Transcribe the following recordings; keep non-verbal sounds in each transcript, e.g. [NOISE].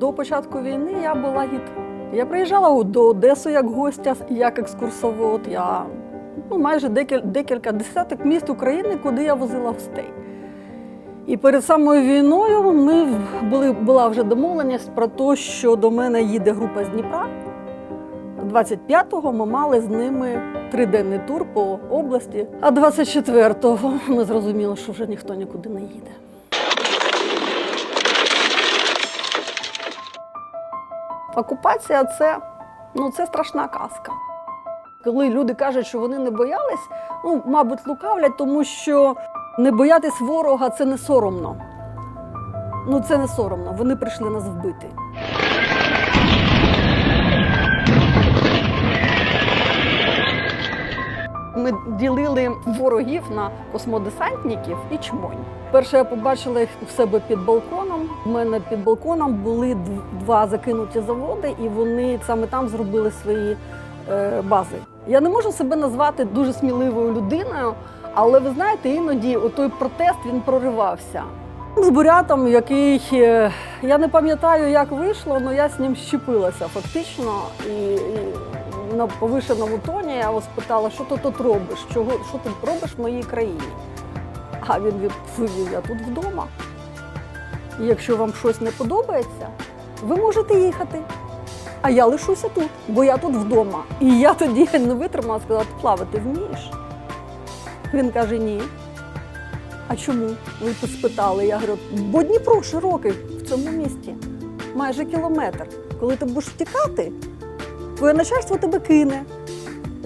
До початку війни я була гід. Я приїжджала до Одеси як гостя, як екскурсовод. Я ну, майже декілька, десяток міст України, куди я возила гостей. І перед самою війною ми були, була вже домовленість про те, що до мене їде група з Дніпра. 25-го ми мали з ними триденний тур по області, а 24-го ми зрозуміли, що вже ніхто нікуди не їде. Окупація це, ну, це страшна казка. Коли люди кажуть, що вони не боялись, ну, мабуть, лукавлять, тому що не боятись ворога це не соромно. Ну, це не соромно. Вони прийшли нас вбити. Ми ділили ворогів на космодесантників і чмонь. Перше я побачила їх у себе під балконом. У мене під балконом були дв- два закинуті заводи, і вони саме там зробили свої е, бази. Я не можу себе назвати дуже сміливою людиною, але ви знаєте, іноді той протест він проривався. З бурятом, який е, я не пам'ятаю, як вийшло, але я з ним щепилася фактично. І, і на повишеному тоні я його спитала, що ти тут робиш? Чого, що ти робиш в моїй країні? А він відповів, я тут вдома. І якщо вам щось не подобається, ви можете їхати. А я лишуся тут, бо я тут вдома. І я тоді [LAUGHS] не витримала, сказала, «Ти плавати вмієш? Він каже, ні. А чому? Ви тут спитали. Я говорю, бо Дніпро широкий в цьому місті, майже кілометр. Коли ти будеш втікати, твоє начальство тебе кине.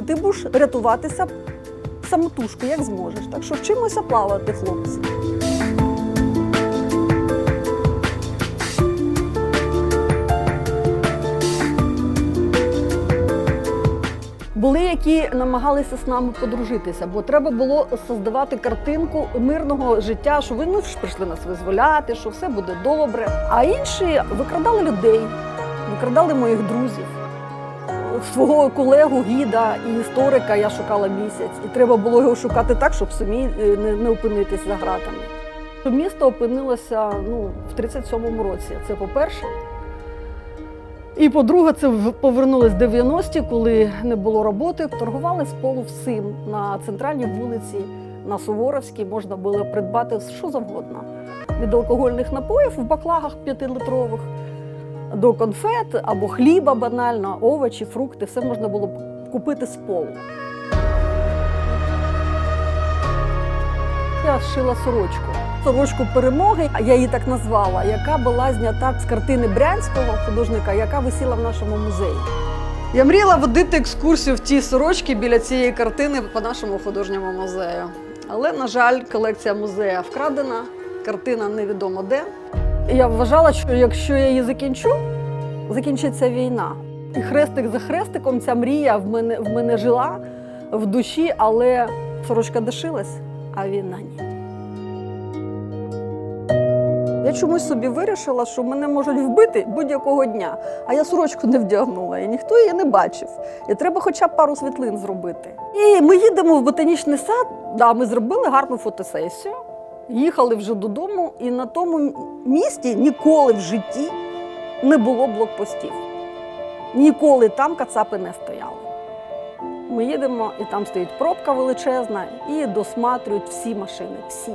Ти будеш рятуватися самотужки, як зможеш. Так що вчимося плавати, хлопці. Були, які намагалися з нами подружитися, бо треба було создавати картинку мирного життя, що ви ну, прийшли нас визволяти, що все буде добре. А інші викрадали людей, викрадали моїх друзів. Свого колегу, гіда і історика я шукала місяць, і треба було його шукати так, щоб самі е, не, опинитись за ґратами. Місто опинилося ну, в 37-му році. Це по-перше. І по-друге, це повернулись 90-ті, коли не було роботи. Торгували з полу всім на центральній вулиці, на Суворовській можна було придбати що завгодно. Від алкогольних напоїв в баклагах п'ятилитрових до конфет або хліба банально, овочі, фрукти, все можна було б купити з полу. Я шила сорочку. Сорочку перемоги, я її так назвала, яка була знята з картини Брянського художника, яка висіла в нашому музеї. Я мріяла водити екскурсію в ті сорочки біля цієї картини по нашому художньому музею. Але, на жаль, колекція музею вкрадена, картина невідомо де. Я вважала, що якщо я її закінчу, закінчиться війна. І хрестик за хрестиком ця мрія в мене, в мене жила в душі, але сорочка дошилась, а війна ні. Я чомусь собі вирішила, що мене можуть вбити будь-якого дня, а я сорочку не вдягнула, і ніхто її не бачив. І треба хоча б пару світлин зробити. І ми їдемо в ботанічний сад. Да, ми зробили гарну фотосесію, їхали вже додому, і на тому місці ніколи в житті не було блокпостів. Ніколи там кацапи не стояли. Ми їдемо, і там стоїть пробка величезна, і досматрюють всі машини, всі.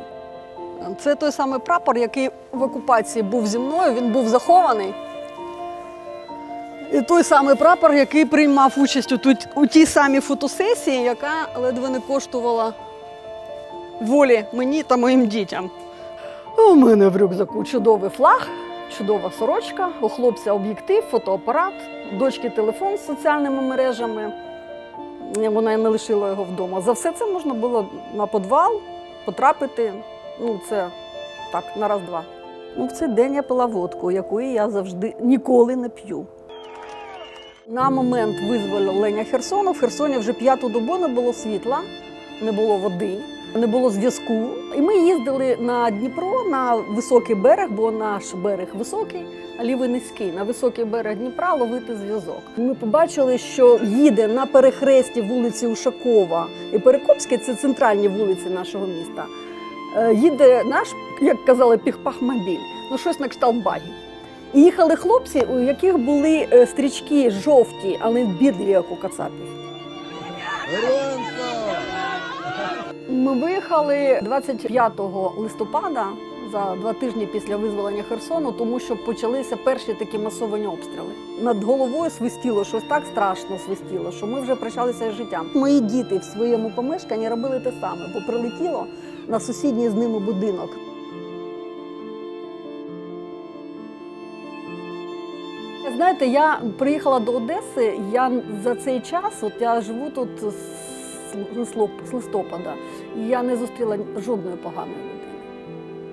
Це той самий прапор, який в окупації був зі мною, він був захований. І той самий прапор, який приймав участь у, у тій самій фотосесії, яка ледве не коштувала волі мені та моїм дітям. У мене в рюкзаку чудовий флаг, чудова сорочка, у хлопця об'єктив, фотоапарат, дочки телефон з соціальними мережами. Вона не лишила його вдома. За все це можна було на подвал потрапити. Ну, це так, на раз-два. Ну, в цей день я пила водку, якої я завжди ніколи не п'ю. На момент визволення Херсону в Херсоні вже п'яту добу не було світла, не було води, не було зв'язку. І ми їздили на Дніпро на високий берег, бо наш берег високий, а лівий низький. На високий берег Дніпра ловити зв'язок. Ми побачили, що їде на перехресті вулиці Ушакова і Перекопське це центральні вулиці нашого міста. Е, Їде наш, як казали, піхпахмобіль, ну щось на кшталт багі. І їхали хлопці, у яких були е, стрічки жовті, але бідлі, як у кацапів. Ми виїхали 25 листопада за два тижні після визволення Херсону, тому що почалися перші такі масовані обстріли. Над головою свистіло щось так страшно свистіло, що ми вже прощалися з життям. Мої діти в своєму помешканні робили те саме, бо прилетіло на сусідній з ними будинок. Знаєте, я приїхала до Одеси. Я за цей час, от я живу тут з з листопада, і я не зустріла жодної поганої людини.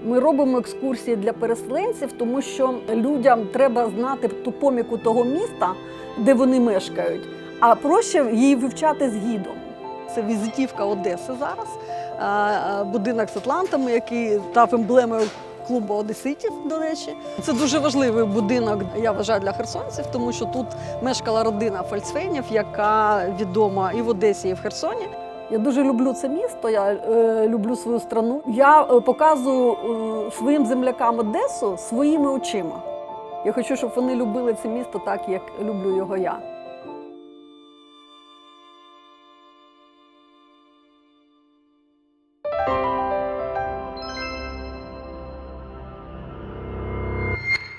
Ми робимо екскурсії для переселенців, тому що людям треба знати ту поміку того міста, де вони мешкають, а проще її вивчати з гідом. Це візитівка Одеси зараз, будинок з Атлантами, який став емблемою клубу одеситів, до речі. Це дуже важливий будинок, я вважаю, для херсонців, тому що тут мешкала родина Фольксвейнів, яка відома і в Одесі, і в Херсоні. Я дуже люблю це місто, я е, люблю свою страну. Я е, показую е, своїм землякам Одесу своїми очима. Я хочу, щоб вони любили це місто так, як люблю його я.